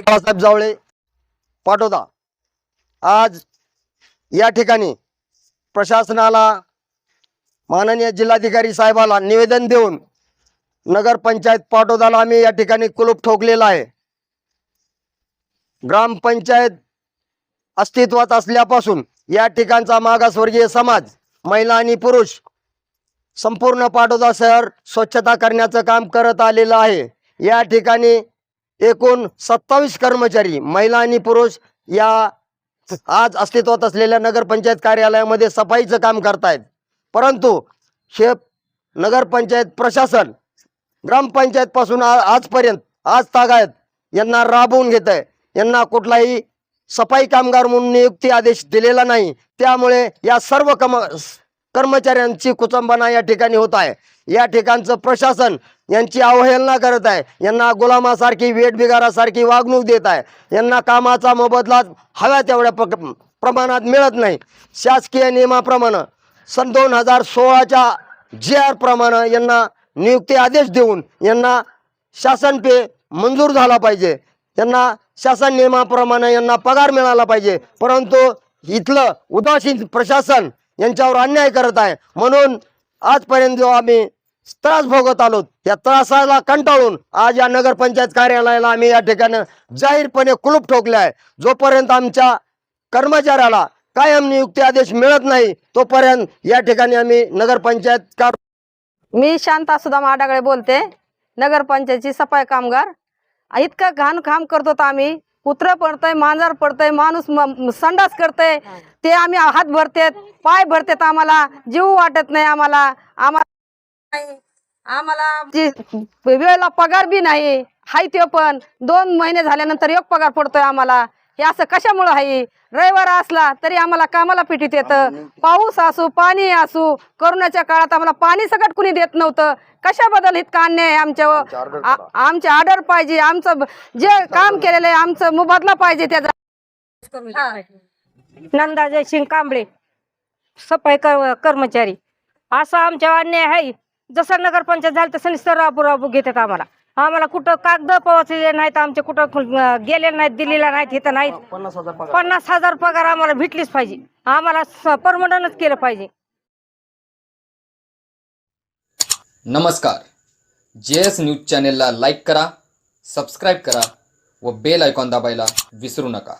बाळासाहेब जावळे पाठवता. आज या ठिकाणी प्रशासनाला माननीय जिल्हाधिकारी साहेबाला निवेदन देऊन नगरपंचायत पाठोदाला आम्ही या ठिकाणी कुलूप ठोकलेला आहे. ग्रामपंचायत अस्तित्वात असल्यापासून या ठिकाणचा मागासवर्गीय समाज महिला आणि पुरुष संपूर्ण पाटोदा शहर स्वच्छता करण्याचं काम करत आलेलं आहे. या ठिकाणी एकूण सत्तावीस कर्मचारी महिला आणि पुरुष या आज अस्तित्वात असलेल्या नगरपंचायत कार्यालयामध्ये सफाईचं काम करतायत. परंतु हे नगरपंचायत प्रशासन ग्रामपंचायतपासून आ आजपर्यंत आज तागायत यांना राबवून घेत आहे यांना कुठलाही सफाई कामगार म्हणून नियुक्ती आदेश दिलेला नाही. त्यामुळे या सर्व कम कर्मचाऱ्यांची कुचंबना या ठिकाणी होत आहे. या ठिकाणचं प्रशासन यांची अवहेलना करत आहे. यांना गुलामासारखी वेटबिगारासारखी वागणूक देत आहे. यांना कामाचा मोबदला हव्या तेवढ्या प्र प्रमाणात मिळत नाही. शासकीय नियमाप्रमाणे सन दोन हजार सोळाच्या जे आर प्रमाणे यांना नियुक्ती आदेश देऊन यांना शासन पे मंजूर झाला पाहिजे. यांना शासन नियमाप्रमाणे यांना पगार मिळाला पाहिजे. परंतु इथलं उदासीन प्रशासन यांच्यावर अन्याय करत आहे. म्हणून आजपर्यंत जो आम्ही त्रास भोगत आलो या त्रासाला कंटाळून आज या नगरपंचायत कार्यालयाला आम्ही या ठिकाणी जाहीरपणे कुलूप ठोकले आहे. जोपर्यंत आमच्या कर्मचाऱ्याला कायम नियुक्ती आदेश मिळत नाही तोपर्यंत या ठिकाणी आम्ही नगरपंचायत कार मी शांता सुदाम आडागळे बोलते. नगरपंचायतची सफाई कामगार. इतकं घाण काम करतो आम्ही. कुत्रं पडतंय मांजर पडतंय माणूस संडास करतंय ते आम्ही हात भरतेत पाय भरतेत आम्हाला जीव वाटत नाही आम्हाला आम्हाला आम्हाला वेळेला पगार बी नाही हाय ते पण. दोन महिने झाल्यानंतर एक पगार पडतोय आम्हाला. हे असं कशामुळं आहे? रविवार असला तरी आम्हाला कामाला पिटीत येतं. पाऊस असू पाणी असू करोनाच्या काळात आम्हाला पाणी सकट कुणी देत नव्हतं. कशाबद्दल इतका अन्याय आहे आमच्यावर आ- आमचे ऑर्डर पाहिजे आमचं जे काम केलेलं आहे आमचं मोबदला पाहिजे त्याचा. नंदा जयसिंग कांबळे सफाई कर कर्मचारी. असं आमच्या अन्याय आहे. जसं नगरपंचायत झालं तसं नुसतं राबू राबू घेतात आम्हाला. आम्हाला कुठं कागद पोहोचलेले नाहीत आमचे कुठं गेले नाहीत दिलेला नाहीत इथं नाहीत. पन्नास हजार पगार. आम्हाला भेटलीच पाहिजे. आम्हाला परमनंटच केलं पाहिजे. नमस्कार. जे एस न्यूज चॅनेलला लाईक करा सबस्क्राईब करा व बेल आयकॉन दाबायला विसरू नका.